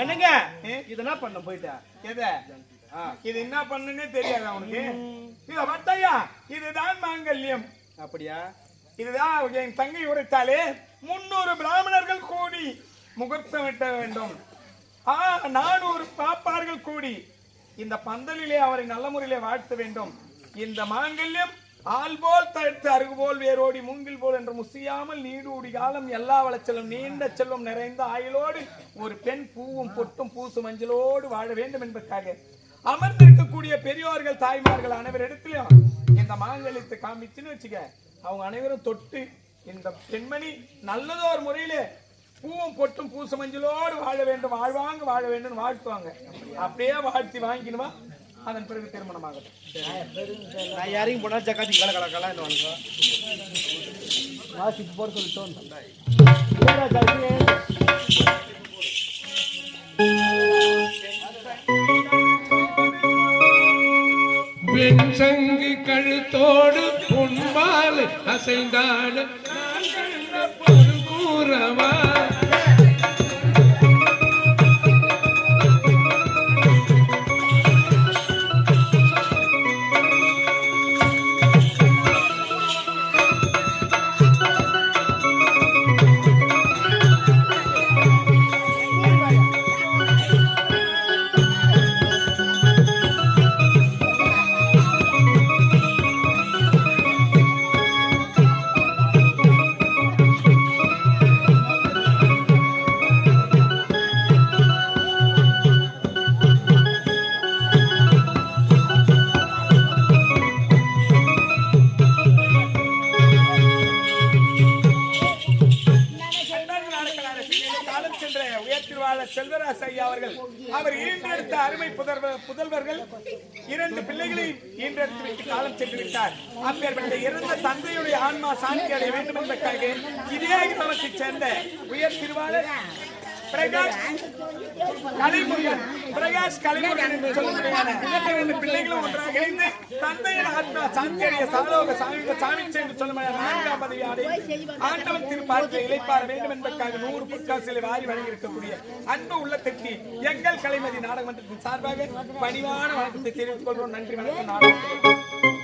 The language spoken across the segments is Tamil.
என்னங்க? இதெல்லாம் பண்ண போயிட்டா? எதை? இது என்ன பண்ணுன்னே தெரியாது அவனுக்கு இத பத்தையா இதுதான் மாங்கல்யம். அப்படியா? இதுதான் என் தங்கை உரைத்தாலே முன்னூறு பிராமணர்கள் கூடி முகூர்த்தம் விட்ட வேண்டும். ஆ நானூறு பாப்பார்கள் கூடி இந்த பந்தலிலே அவரை நல்ல முறையிலே வாழ்த்த வேண்டும். இந்த மாங்கல்யம் ஆள் போல் தடுத்து அருகு போல் வேரோடி மூங்கில் போல் என்று முசியாமல் நீடூடி காலம் எல்லா வளச்செல்லும் நீண்ட செல்வம் நிறைந்த ஆயுளோடு ஒரு பெண் பூவும் பொட்டும் பூசு மஞ்சளோடு வாழ வேண்டும் என்பதற்காக அமர்ந்திருக்கக்கூடிய பெரியோர்கள் தாய்மார்கள் அனைவரிடத்திலும் இந்த மாங்கல்யத்தை காமிச்சுன்னு வச்சுக்க அவங்க அனைவரும் தொட்டு இந்த பெண்மணி நல்லதோ ஒரு முறையிலே பூவும் பொட்டும் பூசு மஞ்சளோடு வாழ வேண்டும் வாழ்வாங்க வாழ வேண்டும் வாழ்த்துவாங்க. அப்படியே வாழ்த்தி வாங்கினுமா? அதன் பிறகு திருமணமாகட்டும். நான் யாரையும் போனா ஜக்காத்தி கல கல கலான்னு வாங்க வாசிக்கு போற சொல்லிட்டோம். வெண்சங்கு கழுத்தோடு பொன்பால் அசைந்தாட நான் கண்ட பொருள் கூறவா? உயர்த்திருவாளர் செல்வராஜ் ஐயா அவர்கள். அவர் ஈன்றெடுத்த அருமை புதல்வர் புதல்வர்கள். இரண்டு பிள்ளைகளை ஈன்றெடுத்து விட்டு காலம் சென்று விட்டார். அப்பேற்பட்ட இறந்த தந்தையுடைய ஆன்மா சாந்தி அடைய வேண்டும் என்பதற்காக இதே கிராமத்தைச் சேர்ந்த உயர் திருவாளர் பிரகாஷ் கலைமுருகன் பிரகாஷ் கலைமுருகன் என்று சொல்லக்கூடியவன இரண்டு பிள்ளைகளும் ஒன்றாக இணைந்து தந்தையின் ஆத்மா சாந்தி சாலோக சாமி சாமி என்று சொல்லுமான நான்காம் பதவி ஆடை ஆண்டவன் திருப்பார்க்க இழைப்பார வேண்டும் என்பதற்காக நூறு பொற்காசிலை வாரி வழங்கி இருக்கக்கூடிய அன்பு உள்ளத்திற்கு எங்கள் கலைமதி நாடகமன்றத்தின் சார்பாக பணிவான வணக்கத்தை தெரிவித்துக் கொள்வோம் நன்றி வணக்கம் நாடகம்.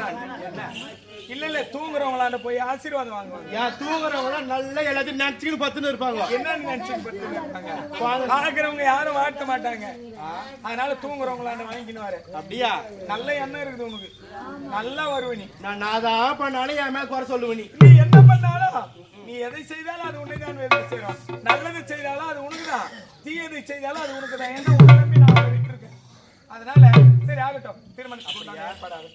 நான் என்ன இல்ல இல்ல தூங்குறவங்களாண்ட போய் ஆசீர்வாதம் வாங்குவாங்க. ஏன் தூங்குறவங்க நல்லா எல்லாத்தையும் நினைச்சுக்கிட்டு பத்துன்னு இருப்பாங்க. என்னன்னு இருப்பாங்க? பாக்குறவங்க யாரும் வாழ்த்த மாட்டாங்க. அதனால தூங்குறவங்களாண்ட வாங்கிக்கினுவாரு. அப்படியா? நல்ல எண்ணம் இருக்குது உனக்கு. நல்லா வருவ நீ. நான் நான் தான் பண்ணாலும் என் மேல குறை சொல்லுவேன் நீ. நீ என்ன பண்ணாலும் நீ எதை செய்தாலும் அது உன்னைதான் வேலை செய்யறோம் நல்லது செய்தாலும் அது உனக்குதான் தீயதை செய்தாலும் அது உனக்கு தான் உன்னை நான் விட்டுருக்கேன். அதனால சரி ஆகட்டும். திருமணம் ஏற்பாடாகும்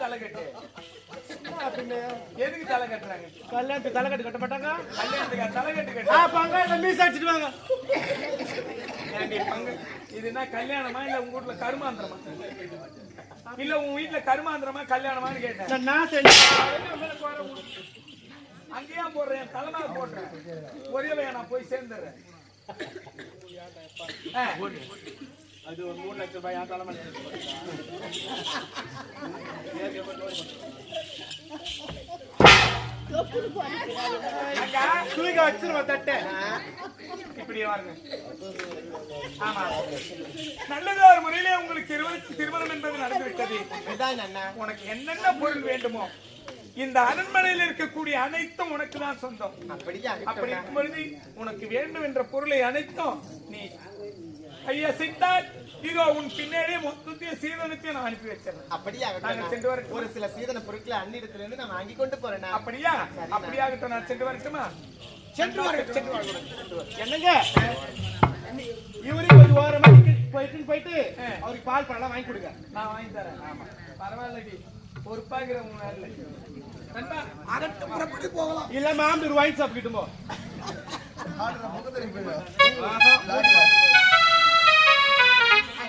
தலை கட்டு எதுக்கு தலை கட்டுறாங்க கல்யாணத்துக்கு தலை கட்டு கட்ட மாட்டாங்க? கல்யாணத்துக்கு? தலை கட்டு. கட்டு பங்காள மீஸ் அடிச்சிட்டு வாங்க. இது என்ன கல்யாணமா இல்ல உங்க வீட்டுல கருமாந்திரமா? இல்ல உன் வீட்டுல கருமாந்திரமா கல்யாணமான்னு கேட்டேன். நான் செஞ்சேன் அங்கேயா போடுறேன் தலைமா போடுறேன் ஒரே நான் போய் சேர்ந்துடுறேன். அது ஒரு மூணு லட்சம் ரூபாய் என் தலைமை அக்கா, தூக்கி வச்சிருவா தட்டை. இப்படி வாருங்க. ஆமா. நல்லது ஒரு முறையிலே உங்களுக்கு திருமணம் என்பது நடந்துவிட்டது உனக்கு என்னென்ன பொருள் வேண்டுமோ இந்த அரண்மனையில் இருக்கக்கூடிய அனைத்தும் உனக்கு தான் சொந்தம். அப்படியா அப்படி இருக்கும் பொழுது உனக்கு வேண்டும் என்ற பொருளை அனைத்தும் நீ ஐயா சித்தார் இதோ உன் பின்னாடியே மொத்தத்தையும் சீதனத்தையும் நான் அனுப்பி வச்சிடறேன் அப்படியா நாங்க சென்று வரட்டும். ஒரு சில சீதன பொருட்களை அந்நிடத்துல இருந்து நான் வாங்கி கொண்டு போறேன் அப்படியா? அப்படியாகட்டும் நான் சென்று வரட்டுமா? சென்று வரட்டும். சென்று வரட்டும். என்னங்க? இவரையும் கொஞ்சம் ஓரமா போயிட்டு போயிட்டு அவருக்கு பால் பழம் வாங்கி கொடுங்க. நான் வாங்கி தரேன். ஆமா. பரவாயில்லடி. பொறுப்பாகிற வேலை. நண்பா அரட்டு புறப்பட்டு போகலாம். இல்ல மாம்பூர் வாங்கி சாப்பிட்டுமோ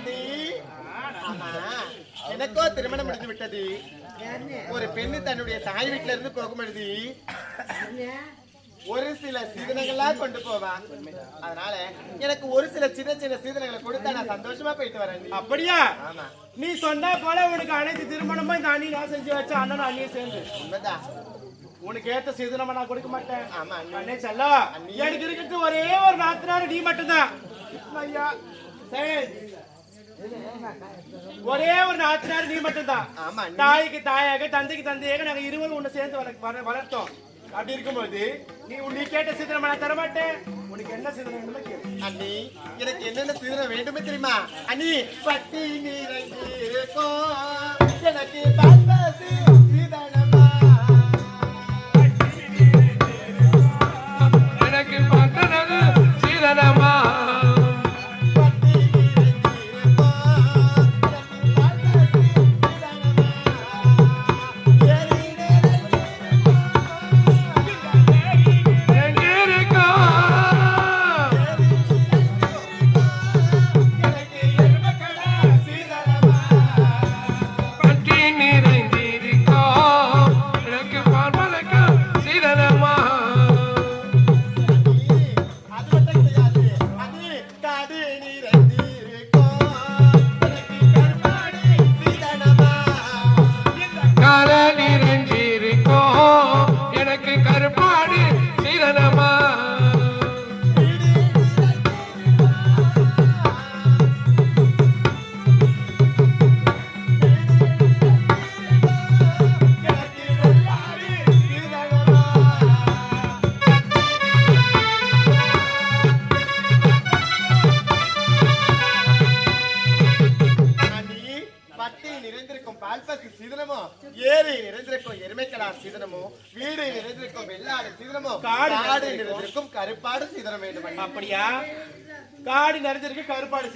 அண்ணி, ஆமா. எனக்கோ திருமணம் முடிந்து விட்டது. ஒரு பெண்ணு தன்னுடைய தாய் வீட்டுல இருந்து போகும் பொழுது ஒரு சில சீதனங்களா கொண்டு போவான் அதனால எனக்கு ஒரு சில சின்ன சின்ன சீதனங்களை கொடுத்தா நான் சந்தோஷமா போயிட்டு வரேன். அப்படியா? ஆமா. நீ சொன்னா போல உனக்கு அனைத்து திருமணமும் இந்த அண்ணி நான் செஞ்சு வச்ச அண்ணனும் அண்ணியும் சேர்ந்து. உண்மைதான். உனக்கு ஏத்த சீதனமா நான் கொடுக்க மாட்டேன். ஆமா. அண்ணே. செல்லா எனக்கு இருக்கிறது ஒரே ஒரு நாத்தனார் நீ மட்டும்தான். ஐயா சரி. ஒரே ஒரு நாத்தனார் நீ மட்டும்தான். தாய்க்கு தாயாக தந்தைக்கு தந்தையாக நாங்க இருவரும் உன்னை சேர்ந்து வள- வள- வளர்த்தோம். அப்படி இருக்கும்போது நீ நீ கேட்ட சீதனம் நான் தர மாட்டேன் உனக்கு என்ன சீதனம் அண்ணி எனக்கு என்னென்ன சீதனம் வேண்டுமே தெரியுமா? அண்ணி பட்டி இருக்கும் எனக்கு பல்பசி சீதனமா எனக்கு பட்டனது சீதனமா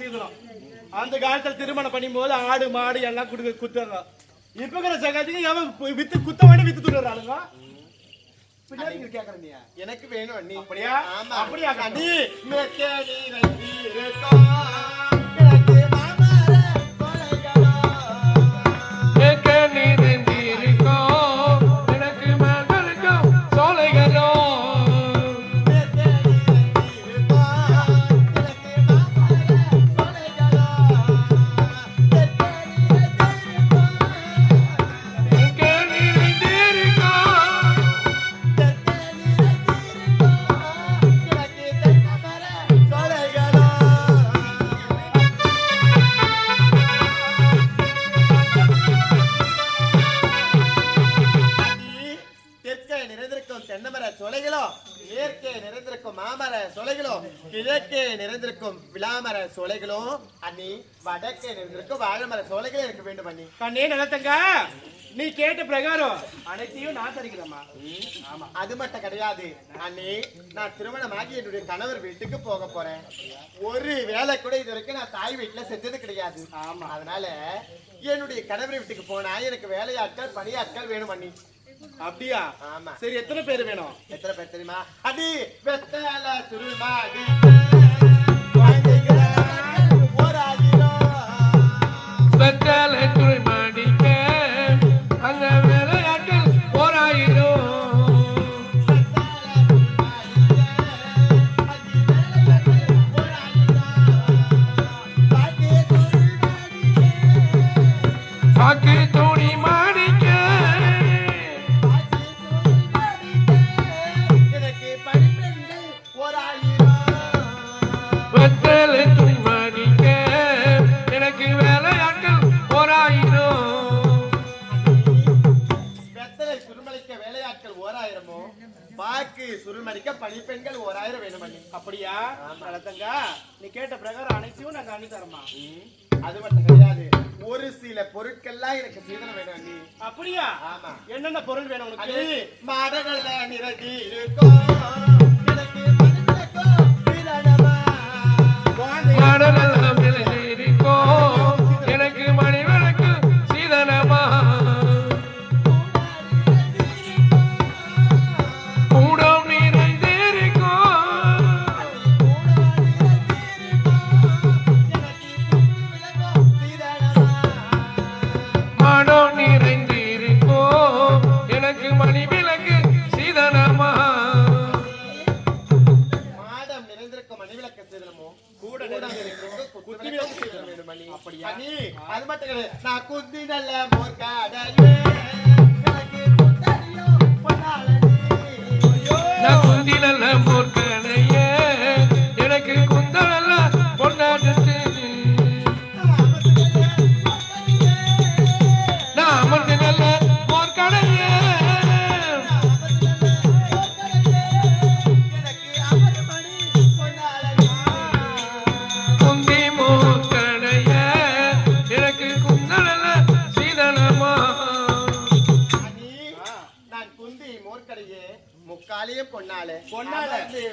சீதனம் அந்த காலத்துல திருமணம் பண்ணும்போது ஆடு மாடு எல்லாம் குடுக்க குத்துறாங்க இப்ப இருக்கிற ஜகத்துக்கு எவன் வித்து குத்த வேண்டி வித்து துடுறாளுங்க நீ. எனக்கு வேணும் அண்ணி. அப்படியா? அப்படியா? அண்ணி? விளாமர சொலைகளோ அண்ணி வடக்கே நிறைந்திருக்கும் வாழைமர சோலைகளோ எனக்கு வேண்டும் அண்ணி. கண்ணே நிலத்தங்க நீ கேட்ட பிரகாரம் அனைத்தையும் நான் தருகிறேம்மா. அது மட்டும் கிடையாது. அண்ணி நான் திருமணமாகி என்னுடைய கணவர் வீட்டுக்கு போக போறேன். ஒரு வேலை கூட இது வரைக்கும் நான் தாய் வீட்டுல செஞ்சது கிடையாது. ஆமா. அதனால என்னுடைய கணவர் வீட்டுக்கு போனா எனக்கு வேலையாட்கள் பணியாட்கள் வேணும் அண்ணி. அப்படியா? ஆமா. சரி எத்தனை பேர் வேணும்? எத்தனை பேர் தெரியுமா? அடி வெத்தல துருமாடி. வெத்தலை துணி மாடிக்க ஓராயிரமோ பாக்கு சுருமளிக்க பணிப்பெண்கள் ஓராயிரம் வேணும் அண்ணி அப்படியா தங்கா நீ கேட்ட பிரகாரம் அனைத்தையும் நான் அண்ணி தரமா? அது மட்டும் கிடையாது. ஒரு சில பொருட்கள்லாம் எனக்கு சீதனம் வேணும் அண்ணி. அப்படியா? ஆமா. என்னென்ன பொருள் வேணும் உனக்கு? மாடங்கள்ல நிரடி இருக்கும். எனக்கு மனதிலக்கும் சீதனமா. நான்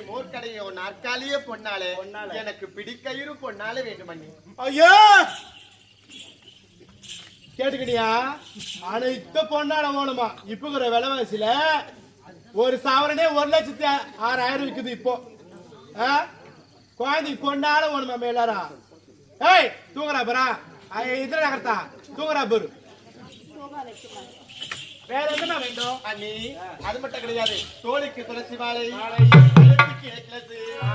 மோர்க்கடையோ நாற்காலியே பொன்னாலே பொன்னாலே. எனக்கு பிடிக்கயிறு பொன்னாலே வேண்டும் அண்ணி. ஐயோ! கேட்டுக்கிட்டியா? அனைத்து பொண்ணாட வேணுமா இப்போ இருக்கிற விலைவாசியில ஒரு சாவரனே ஒரு லட்சத்தி ஆறாயிரம் விக்குது இப்போ? குழந்தைக்கு பொண்ணால வேணுமா எல்லாரும்? ஏய் தூங்குறா பரா இதுல நகர்த்தா. தூங்குறா பாரு வேற என்ன வேண்டும் அண்ணி? அது மட்டும் கிடையாது. தோலுக்கு துளசி மாலை. கழுத்துக்கு necklace,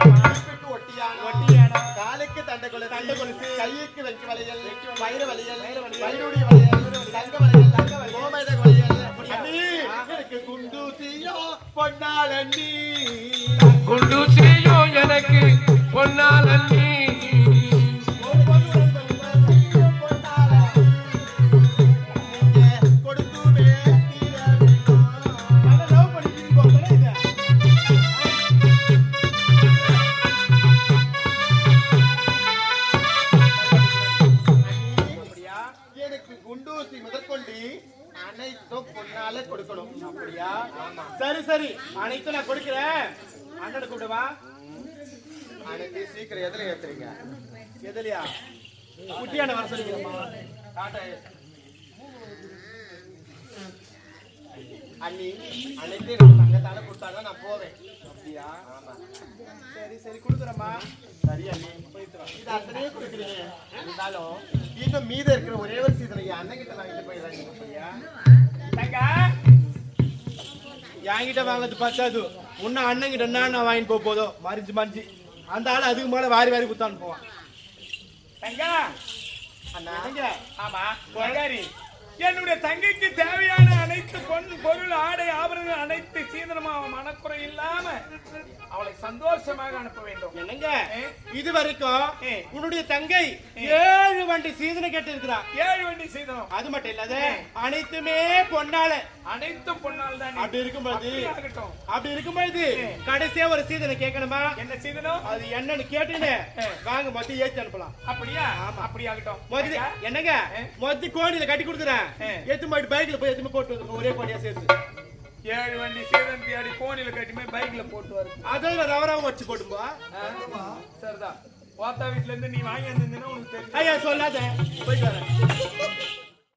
இடுப்புக்கு ஒட்டியானம், ஒட்டியானம், காலுக்கு தண்டை கொலுசு, தண்டை கொலுசு, கைக்கு வெற்றி வளையல் வயிறு வளையல் வயிறுடைய வளையல் தங்க வளையல் கோமேத வளையல். அண்ணி எனக்கு குண்டூசியோ பொன்னாள் அண்ணி குண்டு செய்யோ எனக்கு அனைத்தும் பொண்ணால கொடுக்கணும். அப்படியா? சரி சரி. அனைத்தும் நான் கொடுக்கிறேன். அண்ணனை கூப்பிடுவா? அனைத்து சீக்கிரம் எதுல ஏத்துறீங்க? எதுலையா? குட்டியான வர சொல்லிக்கிறோமா டாட்டா அண்ணி அன்னைக்கு எனக்கு தங்கத்தால கொடுத்தாதான் நான் போவேன். அப்படியா? ஆமா. சரி சரி. கொடுக்குறேம்மா. சரி அண்ணி. இது அத்தனையே கொடுக்குறீங்க. இருந்தாலும் இன்னும் மீதம் இருக்கிற ஒரே ஒரு சீதனை என் அண்ணன் கிட்ட வாங்கிட்டு போயிடுறாங்க என்கிட்ட வாங்குறது பத்தாது. உன்ன அண்ணன் கிட்ட என்ன வாங்கிட்டு போக போதோ மறிஞ்சு மறிஞ்சு. அந்த ஆள் அதுக்கு மேல வாரி வாரி குத்தான்னு போவான். தங்கா அண்ணா? ஆமா பொங்காரி என்னுடைய தங்கைக்கு தேவையான அனைத்து பொன் பொருள் ஆடை ஆபரணங்கள் அனைத்து சீதனமா அவன் மனக்குறை இல்லாம அவளை சந்தோஷமாக அனுப்ப வேண்டும். என்னங்க? இது வரைக்கும். உன்னுடைய தங்கை ஏழு வண்டி சீதனை கேட்டு இருக்கிறா ஏழு வண்டி சீதனம். அது மட்டும் இல்லாத அனைத்துமே பொன்னால. அனைத்தும் பொன்னால் தான்? அப்படி இருக்கும்போது அப்படி இருக்கும்போது கடைசியா ஒரு சீதனை கேட்கணுமா? என்ன சீதனம்? அது என்னன்னு கேட்டுன்னு வாங்க மொத்தம் ஏத்தி அனுப்பலாம். அப்படியா? அப்படி ஆகட்டும். மொத்த தங்கா, என்னங்க? மொத்த கோணியில கட்டி கொடுத்துறேன். எத்து போயிட்டு பைக்ல போய் எத்துமே போட்டு வந்துருங்க ஒரே கோணியா சேர்த்து. ஏழு வண்டி சீதனம் தேடி கோணில கட்டிமே பைக்ல போட்டு வருது அதோட ரவராவும் வச்சு போட்டும்பா. சரிதான் ஓத்தா வீட்ல இருந்து நீ வாங்கி வந்திருந்தீங்கன்னா உனக்கு தெரியும். ஐயா சொல்லாத. போயிட்டு வரேன்.